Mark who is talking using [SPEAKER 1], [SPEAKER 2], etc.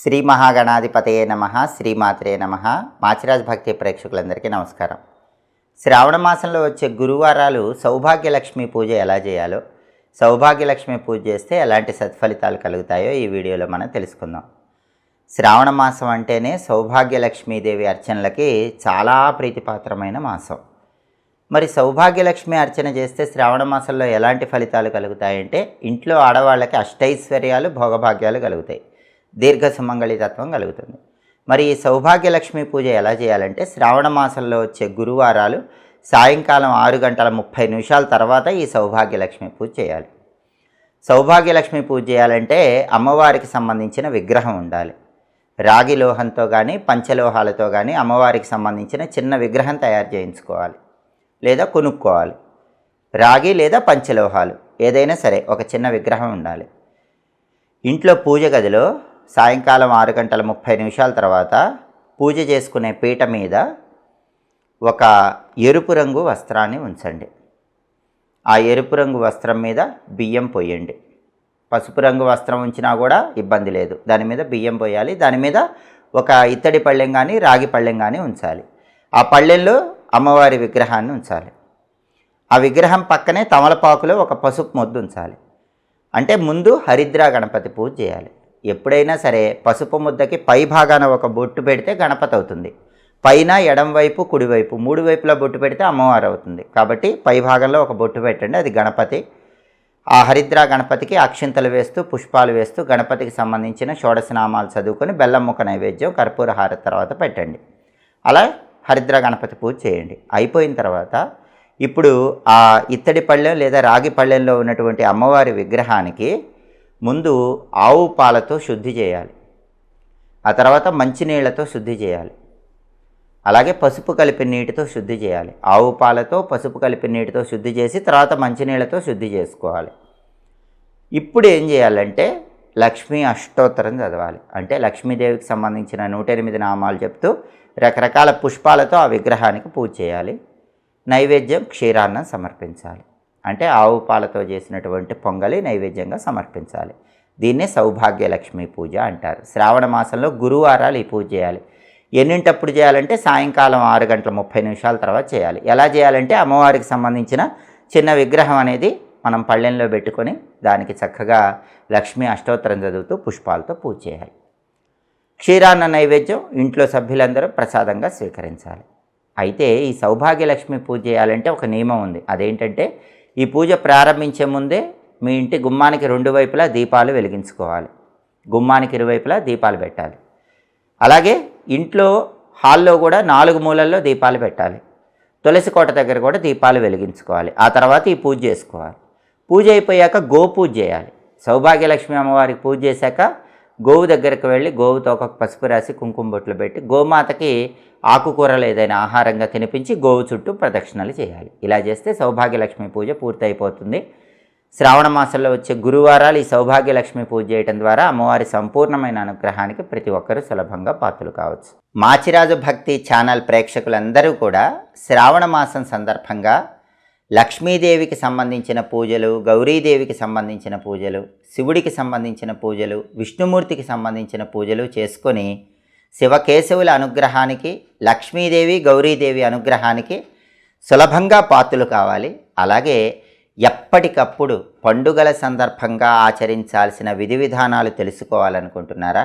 [SPEAKER 1] శ్రీ మహాగణాధిపతయే నమ శ్రీమాత్రే నమ. మాచిరాజ్ భక్తి ప్రేక్షకులందరికీ నమస్కారం. శ్రావణ మాసంలో వచ్చే గురువారాలు సౌభాగ్యలక్ష్మి పూజ ఎలా చేయాలో సౌభాగ్యలక్ష్మి పూజ చేస్తే ఎలాంటి సత్ఫలితాలు కలుగుతాయో ఈ వీడియోలో మనం తెలుసుకుందాం. శ్రావణ మాసం అంటేనే సౌభాగ్యలక్ష్మీదేవి అర్చనలకి చాలా ప్రీతిపాత్రమైన మాసం. మరి సౌభాగ్యలక్ష్మి అర్చన చేస్తే శ్రావణ మాసంలో ఎలాంటి ఫలితాలు కలుగుతాయంటే ఇంట్లో ఆడవాళ్ళకి అష్టైశ్వర్యాలు భోగభాగ్యాలు కలుగుతాయి. దీర్ఘ సుమంగళితత్వం కలుగుతుంది. మరి ఈ సౌభాగ్యలక్ష్మి పూజ ఎలా చేయాలంటే శ్రావణ మాసంలో వచ్చే గురువారాలు సాయంకాలం ఆరు గంటల ముప్పై నిమిషాల తర్వాత ఈ సౌభాగ్యలక్ష్మి పూజ చేయాలి. సౌభాగ్యలక్ష్మి పూజ చేయాలంటే అమ్మవారికి సంబంధించిన విగ్రహం ఉండాలి. రాగి లోహంతో కానీ పంచలోహాలతో కానీ అమ్మవారికి సంబంధించిన చిన్న విగ్రహం తయారు చేయించుకోవాలి లేదా కొనుక్కోవాలి. రాగి లేదా పంచలోహాలు ఏదైనా సరే ఒక చిన్న విగ్రహం ఉండాలి. ఇంట్లో పూజ గదిలో సాయంకాలం ఆరు గంటల ముప్పై నిమిషాల తర్వాత పూజ చేసుకునే పీట మీద ఒక ఎరుపు రంగు వస్త్రాన్ని ఉంచండి. ఆ ఎరుపు రంగు వస్త్రం మీద బియ్యం పోయండి. పసుపు రంగు వస్త్రం ఉంచినా కూడా ఇబ్బంది లేదు. దాని మీద బియ్యం పోయాలి. దాని మీద ఒక ఇత్తడి పళ్ళెం కానీ రాగి పళ్ళెం కానీ ఉంచాలి. ఆ పళ్ళెంలో అమ్మవారి విగ్రహాన్ని ఉంచాలి. ఆ విగ్రహం పక్కనే తమలపాకులో ఒక పసుపు మొద్దు ఉంచాలి. అంటే ముందు హరిద్ర గణపతి పూజ చేయాలి. ఎప్పుడైనా సరే పసుపు ముద్దకి పై భాగాన ఒక బొట్టు పెడితే గణపతి అవుతుంది. పైన ఎడం వైపు కుడివైపు మూడు వైపులా బొట్టు పెడితే అమ్మవారు అవుతుంది. కాబట్టి పై భాగంలో ఒక బొట్టు పెట్టండి. అది గణపతి. ఆ హరిద్ర గణపతికి అక్షింతలు వేస్తూ పుష్పాలు వేస్తూ గణపతికి సంబంధించిన షోడశనామాలు చదువుకొని బెల్లం ముక్క నైవేద్యం కర్పూర హారతి తర్వాత పెట్టండి. అలా హరిద్ర గణపతి పూజ చేయండి. అయిపోయిన తర్వాత ఇప్పుడు ఆ ఇత్తడి పళ్ళెం లేదా రాగి పళ్ళెంలో ఉన్నటువంటి అమ్మవారి విగ్రహానికి ముందు ఆవు పాలతో శుద్ధి చేయాలి. ఆ తర్వాత మంచినీళ్ళతో శుద్ధి చేయాలి. అలాగే పసుపు కలిపిన నీటితో శుద్ధి చేయాలి. ఆవు పాలతో పసుపు కలిపిన నీటితో శుద్ధి చేసి తర్వాత మంచినీళ్ళతో శుద్ధి చేసుకోవాలి. ఇప్పుడు ఏం చేయాలంటే లక్ష్మీ అష్టోత్తరం చదవాలి. అంటే లక్ష్మీదేవికి సంబంధించిన నూట ఎనిమిది నామాలు చెప్తూ రకరకాల పుష్పాలతో ఆ విగ్రహానికి పూజ చేయాలి. నైవేద్యం క్షీరాన్నం సమర్పించాలి. అంటే ఆవు పాలతో చేసినటువంటి పొంగలి నైవేద్యంగా సమర్పించాలి. దీన్నే సౌభాగ్యలక్ష్మి పూజ అంటారు. శ్రావణ మాసంలో గురువారాలు ఈ పూజ చేయాలి. ఎన్నింటప్పుడు చేయాలంటే సాయంకాలం ఆరు గంటల ముప్పై నిమిషాల తర్వాత చేయాలి. ఎలా చేయాలంటే అమ్మవారికి సంబంధించిన చిన్న విగ్రహం అనేది మనం పళ్ళెంలో పెట్టుకొని దానికి చక్కగా లక్ష్మీ అష్టోత్తరం చదువుతూ పుష్పాలతో పూజ చేయాలి. క్షీరాన్న నైవేద్యం ఇంట్లో సభ్యులందరూ ప్రసాదంగా స్వీకరించాలి. అయితే ఈ సౌభాగ్యలక్ష్మి పూజ చేయాలంటే ఒక నియమం ఉంది. అదేంటంటే ఈ పూజ ప్రారంభించే ముందే మీ ఇంటి గుమ్మానికి రెండు వైపులా దీపాలు వెలిగించుకోవాలి. గుమ్మానికి ఇరువైపులా దీపాలు పెట్టాలి. అలాగే ఇంట్లో హాల్లో కూడా నాలుగు మూలల్లో దీపాలు పెట్టాలి. తులసి కోట దగ్గర కూడా దీపాలు వెలిగించుకోవాలి. ఆ తర్వాత ఈ పూజ చేసుకోవాలి. పూజ అయిపోయాక గో పూజ చేయాలి. సౌభాగ్యలక్ష్మి అమ్మవారికి పూజ చేశాక గోవు దగ్గరకు వెళ్ళి గోవుతో ఒక పసుపు రాసి కుంకుమ బొట్లు పెట్టి గోమాతకి ఆకుకూరలు ఏదైనా ఆహారంగా తినిపించి గోవు చుట్టూ ప్రదక్షిణలు చేయాలి. ఇలా చేస్తే సౌభాగ్యలక్ష్మి పూజ పూర్తయిపోతుంది. శ్రావణ మాసంలో వచ్చే గురువారాలు ఈ సౌభాగ్యలక్ష్మి పూజ చేయడం ద్వారా అమ్మవారి సంపూర్ణమైన అనుగ్రహానికి ప్రతి ఒక్కరూ సులభంగా పాత్రలు కావచ్చు. మాచిరాజు భక్తి ఛానల్ ప్రేక్షకులందరూ కూడా శ్రావణ మాసం సందర్భంగా లక్ష్మీదేవికి సంబంధించిన పూజలు గౌరీదేవికి సంబంధించిన పూజలు శివుడికి సంబంధించిన పూజలు విష్ణుమూర్తికి సంబంధించిన పూజలు చేసుకొని శివకేశవుల అనుగ్రహానికి లక్ష్మీదేవి గౌరీదేవి అనుగ్రహానికి సులభంగా పాత్రలు కావాలి. అలాగే ఎప్పటికప్పుడు పండుగల సందర్భంగా ఆచరించాల్సిన విధి విధానాలు తెలుసుకోవాలనుకుంటున్నారా?